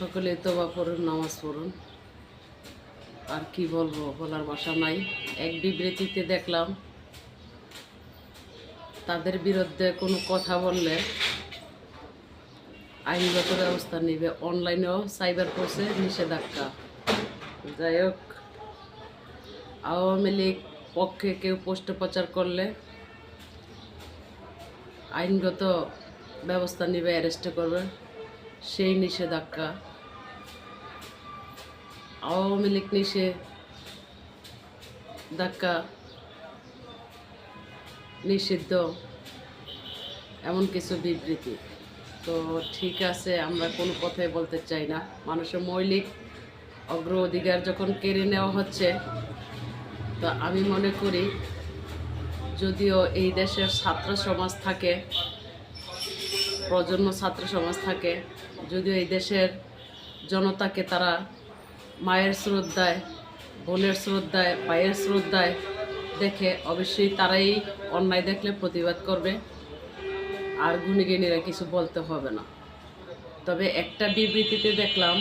সকলে তোবা পড়ুন, নামাজ পড়ুন। আর কি বলব, বলার বাসা নাই। এক বিবৃতিতে দেখলাম, তাদের বিরুদ্ধে কোনো কথা বললে আইনগত ব্যবস্থা নেবে। অনলাইনেও সাইবার ফোর্সে নিষেধাজ্ঞা। যাই হোক, আওয়ামী লীগ পক্ষে কেউ পোস্ট প্রচার করলে আইনগত ব্যবস্থা নেবে, অ্যারেস্ট করবে। সেই নিষেধাজ্ঞা আওয়ামী লীগ নিষেধাজ্ঞা নিষিদ্ধ, এমন কিছু বিবৃতি। তো ঠিক আছে, আমরা কোনো কথাই বলতে চাই না। মানুষের মৌলিক অগ্রাধিকার যখন কেড়ে নেওয়া হচ্ছে, তো আমি মনে করি যদিও এই দেশের ছাত্র সমাজ থাকে, প্রজন্ম ছাত্র সমাজ থাকে, যদিও এই দেশের জনতাকে তারা মায়ের শ্রদ্ধায়, বোনের শ্রদ্ধায়, ভাইয়ের শ্রদ্ধায় দেখে অবশ্যই তারাই অন্যায় দেখলে প্রতিবাদ করবে। আর গুণীগিনীরা কিছু বলতে হবে না। তবে একটা বিবৃতিতে দেখলাম,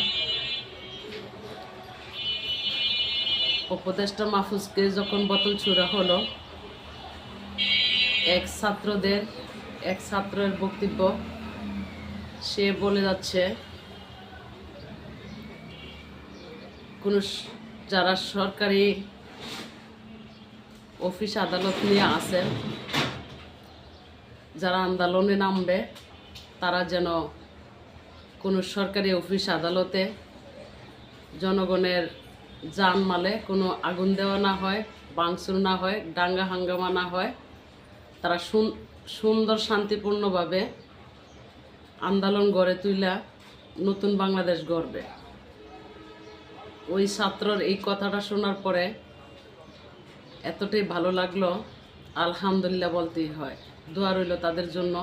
উপদেষ্টা মাহফুজকে যখন বোতল ছুড়া হলো, এক ছাত্রদের, এক ছাত্রের বক্তব্য সে বলে যাচ্ছে কোন যারা সরকারি অফিস আদালত নিয়ে আছেন, যারা আন্দোলনে নামবে, তারা যেন কোনো সরকারি অফিস আদালতে জনগণের জানমালে কোনো আগুন দেওয়া না হয় বাংসুর না হয় ডাঙ্গা হাঙ্গামা না হয়, তারা সুন- সুন্দর শান্তিপূর্ণভাবে আন্দোলন গড়ে তুইলা নতুন বাংলাদেশ গড়বে। ওই ছাত্রর এই কথাটা শোনার পরে এতটাই ভালো লাগল, আলহামদুলিল্লাহ বলতেই হয়। দোয়া রইল তাদের জন্য।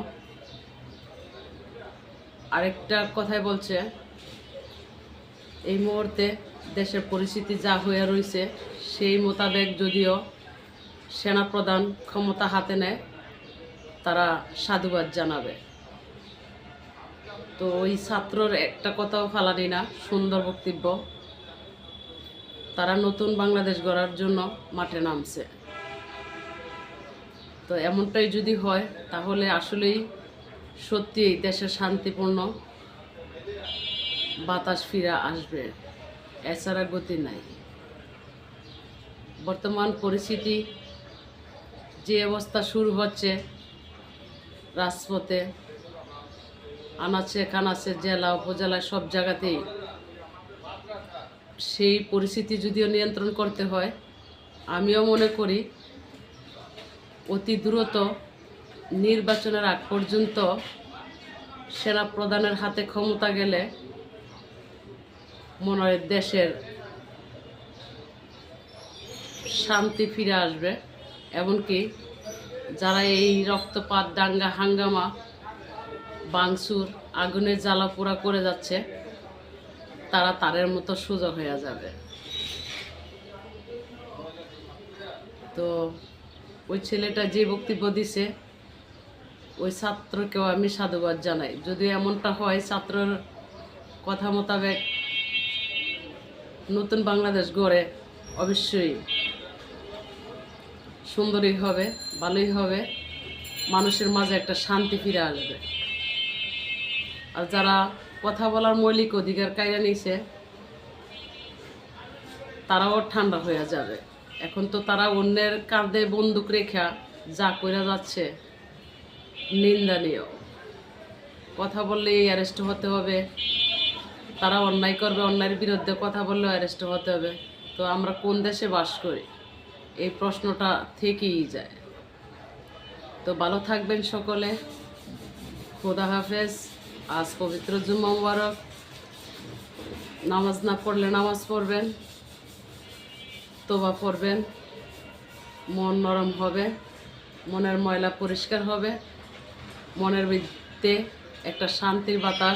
আরেকটা কথাই বলছে, এই মুহূর্তে দেশের পরিস্থিতি যা হয়ে রয়েছে সেই মোতাবেক যদিও সেনা সেনাপ্রধান ক্ষমতা হাতে নেয়, তারা সাধুবাদ জানাবে। তো ওই ছাত্রর একটা কথাও ফালানি না, সুন্দর বক্তব্য। তারা নতুন বাংলাদেশ গড়ার জন্য মাঠে নামছে। তো এমনটাই যদি হয়, তাহলে আসলেই সত্যিই দেশে শান্তিপূর্ণ বাতাস ফিরে আসবে, এছাড়া গতি নাই। বর্তমান পরিস্থিতি, যে অবস্থা শুরু হচ্ছে রাজপথে, আনাচে কানাচে, জেলা, উপজেলা, সব জায়গাতেই সেই পরিস্থিতি যদিও নিয়ন্ত্রণ করতে হয়, আমিও মনে করি অতি দ্রুত নির্বাচনের আগ পর্যন্ত সেনা প্রধানের হাতে ক্ষমতা গেলে মনে হয় দেশের শান্তি ফিরে আসবে। এমনকি যারা এই রক্তপাত, দাঙ্গা, হাঙ্গামা, বাংসুর, আগুনের জ্বালা পোড়া করে যাচ্ছে তারা তারের মতো সুযোগ হয়ে যাবে। তো ওই ছেলেটা যে বক্তব্য দিছে, ওই ছাত্রকেও আমি সাধুবাদ জানাই। যদি এমনটা হয়, ছাত্রর কথা মোতাবেক নতুন বাংলাদেশ গড়ে অবশ্যই সুন্দরই হবে, ভালোই হবে। মানুষের মাঝে একটা শান্তি ফিরে আসবে। আর যারা কথা বলার মৌলিক অধিকার কায়রা নিছে, তারাও ঠান্ডা হয়ে যাবে। এখন তো তারা অন্যের কাঁধে বন্দুক রেখা যা করে যাচ্ছে নিন্দনীয় কথা বললেই অ্যারেস্ট হতে হবে, তারা অন্যায় করবে, অন্যায়ের বিরুদ্ধে কথা বললেও অ্যারেস্ট হতে হবে। তো আমরা কোন দেশে বাস করি? এই প্রশ্নটা থেকেই যায়। তো ভালো থাকবেন সকলে। খোদা হাফেজ। আজ পবিত্র জুম্মা মুবারক। নামাজ না পড়লে নামাজ পড়বেন, তোবা পড়বেন, মন নরম হবে, মনের ময়লা পরিষ্কার হবে, মনের মধ্যে একটা শান্তির বাতাস